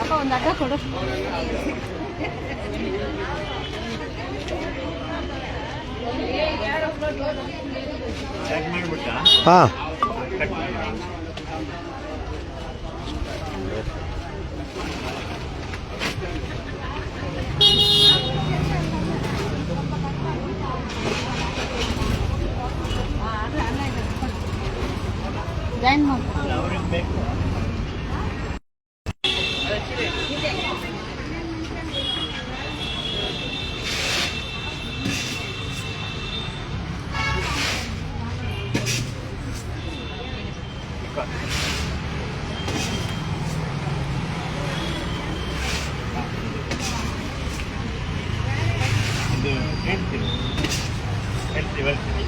ಅಪ್ಪ ಒಂದು ಅಡ್ಡ ಕೊಡು. ಹಾಂ.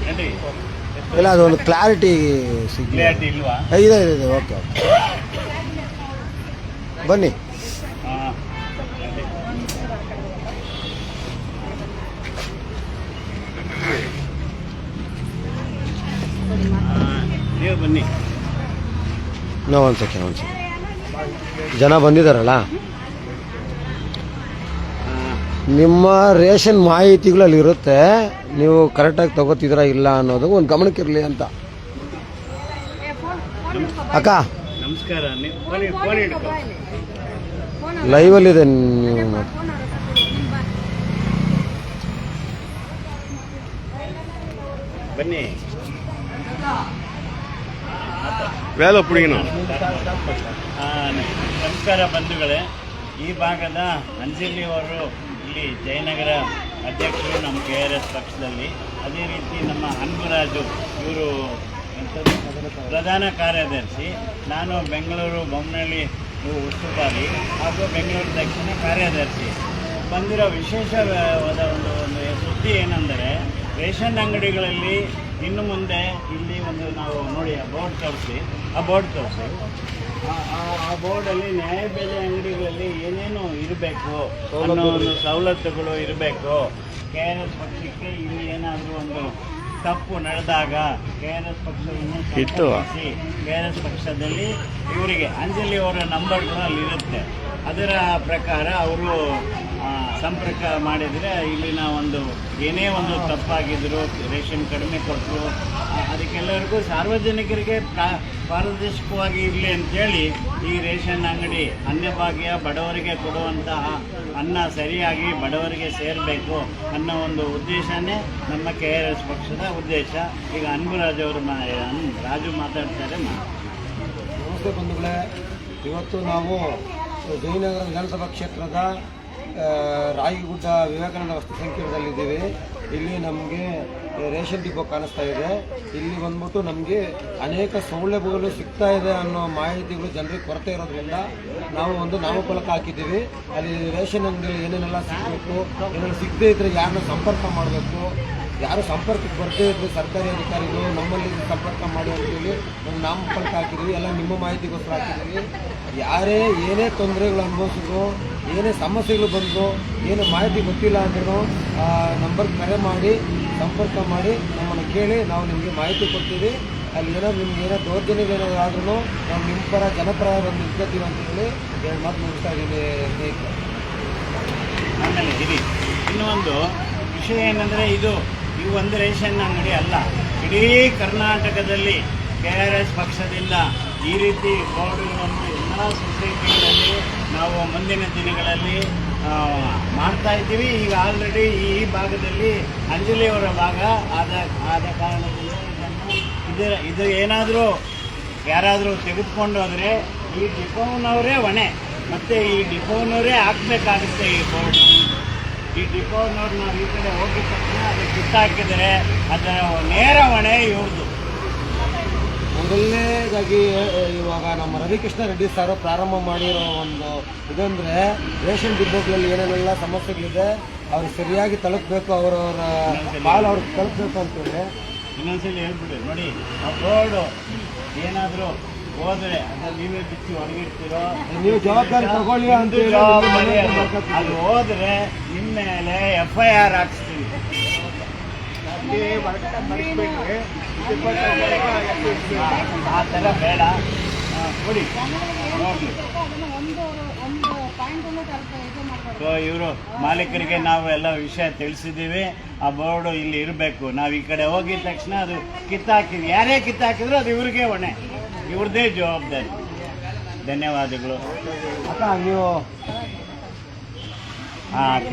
ನಡಿ ಇಲ್ಲ ಅದೊಂದು ಕ್ಲಾರಿಟಿ ಸಿಗಲಿ. ಕ್ಲಾರಿಟಿ ಇಲ್ವಾ? ಇದೆ ಇದೆ ಇದೆ ಓಕೆ ಓಕೆ. ಬನ್ನಿ. ನೀವು ಬನ್ನಿ. ನಾವು ಒಂದು ಸೆಕೆಂಡ್ ಒಂದು ಸೆಕೆಂಡ್ ಜನ ಬಂದಿದ್ದಾರಲ್ಲ ನಿಮ್ಮ ರೇಷನ್ ಮಾಹಿತಿಗಳು ಅಲ್ಲಿರುತ್ತೆ ನೀವು ಕರೆಕ್ಟಾಗಿ ತಗೋತಿದ್ದೀರಾ ಇಲ್ಲ ಅನ್ನೋದು ಒಂದು ಗಮನಕ್ಕಿರಲಿ ಅಂತ. ಅಕ್ಕ. ನಮಸ್ಕಾರ ಲೈವಲ್ಲಿದೆ ನೀವು. ಬನ್ನಿ. ವೇಲ ಪುಡಿಗಿನ ನಮಸ್ಕಾರ ಬಂಧುಗಳೇ. ಈ ಭಾಗದ ಅಂಜಲಿ ಅವರು ಇಲ್ಲಿ ಜಯನಗರ ಅಧ್ಯಕ್ಷರು ನಮ್ಮ ಕೆ ಆರ್ ಎಸ್ ಪಕ್ಷದಲ್ಲಿ. ಅದೇ ರೀತಿ ನಮ್ಮ ಅನ್ಬುರಾಜು ಇವರು ಪ್ರಧಾನ ಕಾರ್ಯದರ್ಶಿ. ನಾನು ಬೆಂಗಳೂರು ಬೊಮ್ಮನಹಳ್ಳಿ ಉಸ್ತುವಾರಿ ಹಾಗೂ ಬೆಂಗಳೂರು ದಕ್ಷಿಣ ಕಾರ್ಯದರ್ಶಿ. ಬಂದಿರೋ ವಿಶೇಷವಾದ ಒಂದು ಒಂದು ಸುದ್ದಿ ಏನೆಂದರೆ, ರೇಷನ್ ಅಂಗಡಿಗಳಲ್ಲಿ ಇನ್ನು ಮುಂದೆ ಇಲ್ಲಿ ಒಂದು ನಾವು ನೋಡಿ ಆ ಬೋರ್ಡ್ ತೋರಿಸಿ ಆ ಬೋರ್ಡ್ ತೋರಿಸಿ. ಆ- ಆ- ನ್ಯಾಯ ಬೋರ್ಡಲ್ಲಿ ನ್ಯಾಯಬೆಲೆ ಅಂಗಡಿಗಳಲ್ಲಿ ಏನೇನು ಇರಬೇಕು ಅನ್ನೋ ಒಂದು ಸವಲತ್ತುಗಳು ಇರಬೇಕು. ಕೆ ಆರ್ ಎಸ್ ಪಕ್ಷಕ್ಕೆ ಇಲ್ಲಿ ಏನಾದರೂ ಒಂದು ತಪ್ಪು ನಡೆದಾಗ ಕೆ ಆರ್ ಎಸ್ ಪಕ್ಷವನ್ನು ಇತ್ತು. ಕೆ ಆರ್ ಎಸ್ ಪಕ್ಷದಲ್ಲಿ ಇವರಿಗೆ ಅಂಜಲಿ ಅವರ ನಂಬರ್ಗಳು ಅಲ್ಲಿರುತ್ತೆ ಅದರ ಪ್ರಕಾರ ಅವರು ಸಂಪರ್ಕ ಮಾಡಿದರೆ ಇಲ್ಲಿನ ಒಂದು, ಏನೇ ಒಂದು ತಪ್ಪಾಗಿದ್ರು, ರೇಷನ್ ಕಡಿಮೆ ಕೊಟ್ಟರು, ಅದಕ್ಕೆಲ್ಲರಿಗೂ ಸಾರ್ವಜನಿಕರಿಗೆ ಪ್ರಾ, ಪಾರದರ್ಶಕವಾಗಿ ಇರಲಿ ಅಂತೇಳಿ ಈ ರೇಷನ್ ಅಂಗಡಿ ಅನ್ನಭಾಗ್ಯ ಬಡವರಿಗೆ ಕೊಡುವಂತಹ ಅನ್ನ ಸರಿಯಾಗಿ ಬಡವರಿಗೆ ಸೇರಬೇಕು ಅನ್ನೋ ಒಂದು ಉದ್ದೇಶನೇ ನಮ್ಮ ಕೆ ಆರ್ ಎಸ್ ಪಕ್ಷದ ಉದ್ದೇಶ. ಈಗ ಅನ್ಬುರಾಜ್ ಅವರು ರಾಜು ಮಾತಾಡ್ತಾರೆ ನಮಸ್ತೆ ಬಂಧುಗಳೇ. ಇವತ್ತು ನಾವು ಜಯನಗರ ವಿಧಾನಸಭಾ ಕ್ಷೇತ್ರದ ರಾಯಿಗುಡ್ಡ ವಿವೇಕಾನಂದ ವಸ್ತು ಸಂಕೀರ್ಣದಲ್ಲಿದ್ದೀವಿ. ಇಲ್ಲಿ ನಮಗೆ ರೇಷನ್ ಡಿಪೋ ಕಾಣಿಸ್ತಾ ಇದೆ. ಇಲ್ಲಿ ಬಂದ್ಬಿಟ್ಟು ನಮಗೆ ಅನೇಕ ಸೌಲಭ್ಯಗಳು ಸಿಗ್ತಾ ಇದೆ ಅನ್ನೋ ಮಾಹಿತಿಗಳು ಜನರಿಗೆ ಕೊರತೆ ಇರೋದ್ರಿಂದ ನಾವು ಒಂದು ನಾಮಫಲಕ ಹಾಕಿದ್ದೀವಿ. ಅಲ್ಲಿ ರೇಷನ್ ಅಂಗಡಿಯಲ್ಲಿ ಏನೇನೆಲ್ಲ ಸಿಗಬೇಕು ಏನೆಲ್ಲ ಸಿಗದೇ ಇದ್ರೆ ಯಾರನ್ನ ಸಂಪರ್ಕ ಮಾಡಬೇಕು ಯಾರು ಸಂಪರ್ಕಕ್ಕೆ ಬರದೇ ಇದ್ರು ಸರ್ಕಾರಿ ಅಧಿಕಾರಿಗಳು ನಮ್ಮಲ್ಲಿ ಸಂಪರ್ಕ ಮಾಡಿ ಅಂತೇಳಿ ಒಂದು ನಾಮಫಲಕ ಹಾಕಿದ್ದೀವಿ, ಎಲ್ಲ ನಿಮ್ಮ ಮಾಹಿತಿಗೋಸ್ಕರ ಹಾಕಿದ್ದೀವಿ. ಯಾರೇ ಏನೇ ತೊಂದರೆಗಳು ಅನುಭವಿಸಿದ್ರು, ಏನೇ ಸಮಸ್ಯೆಗಳು ಬಂದರು, ಏನು ಮಾಹಿತಿ ಗೊತ್ತಿಲ್ಲ ಅಂದ್ರೂ, ಆ ನಂಬರ್ ಕರೆ ಮಾಡಿ, ಸಂಪರ್ಕ ಮಾಡಿ, ನಮ್ಮನ್ನು ಕೇಳಿ ನಾವು ನಿಮಗೆ ಮಾಹಿತಿ ಕೊಡ್ತೀವಿ. ಅಲ್ಲಿ ಏನೋ ನಿಮ್ಗೆ ಏನೋ ದೌರ್ಜನ್ಯಗಳು ಆದ್ರೂ ನಾವು ನಿಮ್ಮ ಪರ ಜನಪರ ಬಂದು ನಿಂತ್ಕೋತೀವಿ ಅಂತ ಹೇಳಿ ಎರಡು ಮಾತು ಮುಗಿಸ್ತಾ ಇದ್ದೀನಿ ಇನ್ನೊಂದು ಒಂದು ವಿಷಯ ಏನಂದರೆ ಇದು ಈ ಒಂದು ರೇಷನ್ ಅಂಗಡಿ ಅಲ್ಲ. ಇಡೀ ಕರ್ನಾಟಕದಲ್ಲಿ ಕೆ ಆರ್ ಎಸ್ ಪಕ್ಷದಿಂದ ಈ ರೀತಿ ಓಡಿರುವಂಥ ಎಲ್ಲ ಸೊಸೈಟಿಗಳಲ್ಲಿ ನಾವು ಮುಂದಿನ ದಿನಗಳಲ್ಲಿ ಮಾಡ್ತಾ ಇದ್ದೀವಿ. ಈಗ ಆಲ್ರೆಡಿ ಈ ಭಾಗದಲ್ಲಿ ಅಂಜಲಿಯವರ ಭಾಗ ಆದ ಆದ ಕಾರಣದಿಂದ ಇದರ ಇದು ಏನಾದರೂ ಯಾರಾದರೂ ತೆಗೆದುಕೊಂಡು ಹೋದರೆ ಈ ಡಿಪೋನವರೇ ಹೊಣೆ. ಮತ್ತು ಈ ಡಿಪೋನವರೇ ಹಾಕ್ಬೇಕಾಗುತ್ತೆ ಈ ಬೋರ್ಡ್. ಈ ಡಿಪೋನವ್ರು ನಾವು ಈ ಕಡೆ ಹೋಗಿ ತಕ್ಷಣ ಅದು ಕಿತ್ತಾಕಿದರೆ ಅದರ ನೇರ ಹೊಣೆ ಇವ್ರದ್ದು. ಮೊದಲನೇದಾಗಿ ಇವಾಗ ನಮ್ಮ ರವಿಕೃಷ್ಣ ರೆಡ್ಡಿ ಸರ್ ಪ್ರಾರಂಭ ಮಾಡಿರೋ ಒಂದು ಇದಂದ್ರೆ ರೇಷನ್ ಡಿಬ್ಬೋಗಳಲ್ಲಿ ಏನೇನೆಲ್ಲ ಸಮಸ್ಯೆಗಳಿದೆ ಅವ್ರು ಸರಿಯಾಗಿ ತಲುಪಬೇಕು ಅವರವರ ಬಾಲ್ ಅವ್ರಿಗೆ ತಲುಪಬೇಕು ಅಂತಂದ್ರೆ ಇನ್ನೊಂದ್ಸಲಿ ಹೇಳ್ಬಿಡಿ. ನೋಡಿ ಆ ಬೋರ್ಡು ಏನಾದರೂ ಹೋದರೆ ಅದ್ರಲ್ಲಿ ನೀವೇ ಬಿಚ್ಚಿ ನೀವು ಜವಾಬ್ದಾರಿ ತಗೊಳ್ಳಿ ಅಂತ ಜವಾಬ್ದಾರಿ ಅದು. ಅದು ಹೋದರೆ ನಿಮ್ಮ ಮೇಲೆ ಎಫ್ ಐ ಆರ್ ಹಾಕ್ಸ್ತೀವಿ ಆ ಥರ ಬೇಡ. ಕೊಡಿ. ಹೋಗ್ಲಿ ಸೊ ಇವರು ಮಾಲೀಕರಿಗೆ ನಾವು ಎಲ್ಲ ವಿಷಯ ತಿಳಿಸಿದ್ದೀವಿ. ಆ ಬೋರ್ಡು ಇಲ್ಲಿ ಇರಬೇಕು. ನಾವು ಈ ಕಡೆ ಹೋಗಿದ ತಕ್ಷಣ ಅದು ಕಿತ್ತಾಕಿದ್ವಿ ಯಾರೇ ಕಿತ್ತಾಕಿದ್ರು ಅದು ಇವ್ರಿಗೆ ಹೊಣೆ. ಇವ್ರದ್ದೇ ಜವಾಬ್ದಾರಿ. ಧನ್ಯವಾದಗಳು. ಅಕ್ಕ ನೀವು ಹಾಂ ಅಕ್ಕ.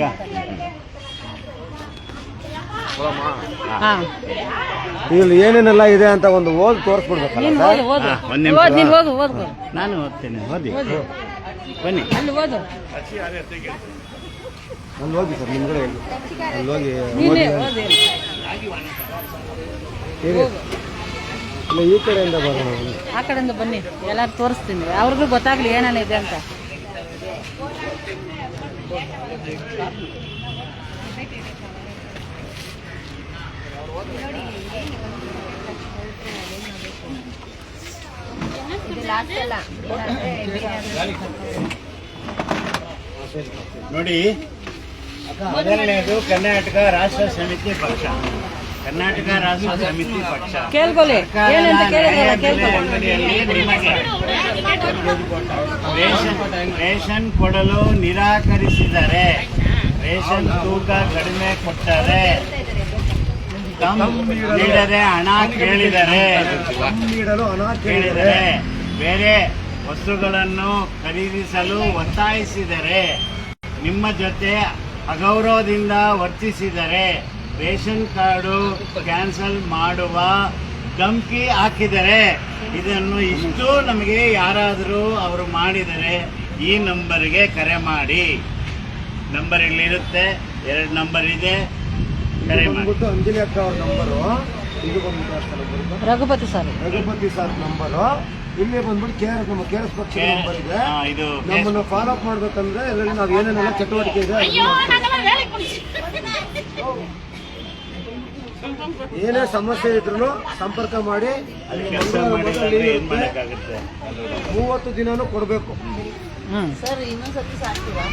ಹಾಂ. ಇಲ್ಲಿ ಏನೇನೆಲ್ಲ ಇದೆ ಅಂತ ಒಂದು ಓದ್ ತೋರಿಸ್ಬಿಡ್ಬೇಕಲ್ಲ ಓದು ನಿಮಿಷ. ಓದು ನೀನು ಓದು ಓದು ನಾನು ಓದ್ತೇನೆ. ಓದಿ. ಬನ್ನಿ. ಅಲ್ಲಿ ಓದು. ಅಲ್ಲಿ ಹೋಗಿ ಸರ್ ನಿಮ್ಗಡೆ ಅಲ್ಲಿ ಹೋಗಿ ನೀನೇ ಓದು ಹೇಳಿ. ಇಲ್ಲ ಈ ಕಡೆಯಿಂದ ಬರೋಣ. ಆ ಕಡೆಯಿಂದ ಬನ್ನಿ. ಎಲ್ಲರೂ ತೋರಿಸ್ತೀನಿ. ಅವ್ರಿಗೂ ಗೊತ್ತಾಗ್ಲಿ ಏನೇನು ಇದೆ ಅಂತ. ನೋಡಿ ಮೊದಲನೇದು ಕರ್ನಾಟಕ ರಾಷ್ಟ್ರ ಸಮಿತಿ ಪಕ್ಷ. ಕರ್ನಾಟಕ ರಾಷ್ಟ್ರ ಸಮಿತಿ ಪಕ್ಷ. ಕೇಳ್ಕೊಳ್ಳಿ. ಏನಂತ ಕೇಳಿದಾರೆ ಕೇಳ್ಕೊಳ್ಳಿ. ನಿಮಗೆ ರೇಷನ್ ರೇಷನ್ ಕೊಡಲು ನಿರಾಕರಿಸಿದರೆ ರೇಷನ್ ತೂಕ ಕಡಿಮೆ ಕೊಟ್ಟರೆ ಕಮ್ ನೀಡದೆ ಹಣ ಕೇಳಿದರೆ ನೀಡಲು ಹಣ ಕೇಳಿದರೆ ಬೇರೆ ವಸ್ತುಗಳನ್ನು ಖರೀದಿಸಲು ಒತ್ತಾಯಿಸಿದರೆ ನಿಮ್ಮ ಜೊತೆ ಅಗೌರವದಿಂದ ವರ್ತಿಸಿದರೆ ರೇಷನ್ ಕಾರ್ಡು ಕ್ಯಾನ್ಸಲ್ ಮಾಡುವ ಧಮಕಿ ಹಾಕಿದರೆ ಇದನ್ನು ಇಷ್ಟು ನಮಗೆ ಯಾರಾದರೂ ಅವರು ಮಾಡಿದರೆ ಈ ನಂಬರಿಗೆ ಕರೆ ಮಾಡಿ. ನಂಬರ್ ಇಲ್ಲಿರುತ್ತೆ ಎರಡು ನಂಬರ್ ಇದೆ. ಕರೆ ಮಾಡಿ. ಬಂದ್ಬಿಟ್ಟು ಅಂಜಲಿ ಅಕ್ಕ ಅವ್ರ ನಂಬರು. ಇದು ಬಂದ್ಬಿಟ್ಟು ಅಷ್ಟೇ number Raghupati sir Raghupati sir number. ಇಲ್ಲಿ ಬಂದ್ಬಿಟ್ಟು ಕೆ ಆರ್ ನಮ್ಮ ಕೆ ಆರ್ ಎಸ್ ಪಕ್ಷದ ನಂಬರ್ ಇದೆ. ಹಾ, ಇದು ನಮ್ಮನ್ನು ಫಾಲೋ ಅಪ್ ಮಾಡ್ಬೇಕಂದ್ರೆ ಎಲ್ಲರಿಗೂ ನಾವು ಏನೇನೆಲ್ಲ ಚಟುವಟಿಕೆ ಇದೆ ಅದನ್ನ. ಏನೇ ಸಮಸ್ಯೆ ಇದ್ರು ಸಂಪರ್ಕ ಮಾಡಿ ಮೂವತ್ತು ದಿನ ಕೊಡಬೇಕು. ಸರ್ ಇನ್ನೊಂದ್ಸತಿ ಸಾಕ್ತೀರಾ?